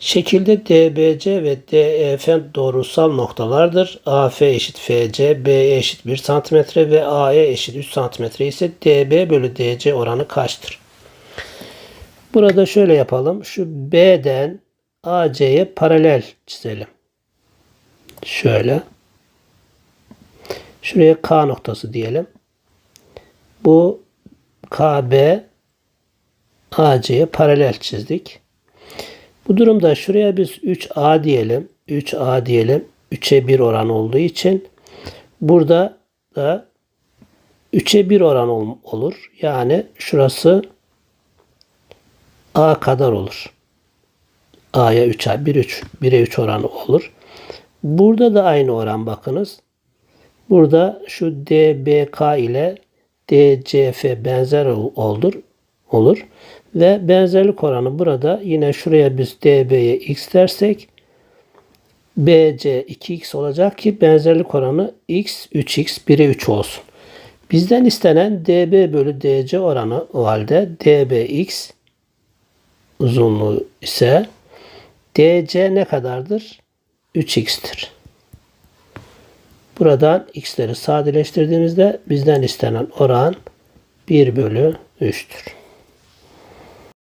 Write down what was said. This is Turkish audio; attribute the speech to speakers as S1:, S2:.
S1: Şekilde DBC ve DEF doğrusal noktalardır. AF eşit FC, BE eşit 1 cm ve AE eşit 3 cm ise DB bölü DC oranı kaçtır? Burada şöyle yapalım. Şu B'den AC'ye paralel çizelim. Şöyle. Şuraya K noktası diyelim. Bu KB AC'ye paralel çizdik. Bu durumda şuraya biz 3A diyelim. 3A diyelim. 3'e 1 oran olduğu için burada da 3'e 1 oran ol- olur. Yani şurası A kadar olur. A'ya 3A 1 3 1'e 3 oranı olur. Burada da aynı oran bakınız. Burada şu DBK ile DCF benzer ol- olur olur. Ve benzerlik oranı burada yine şuraya biz DB'ye x dersek BC 2x olacak ki benzerlik oranı x 3x 1'e 3 olsun. Bizden istenen DB bölü DC oranı o halde DBX uzunluğu ise DC ne kadardır? 3x'tir. Buradan x'leri sadeleştirdiğimizde bizden istenen oran 1 bölü 3'tür.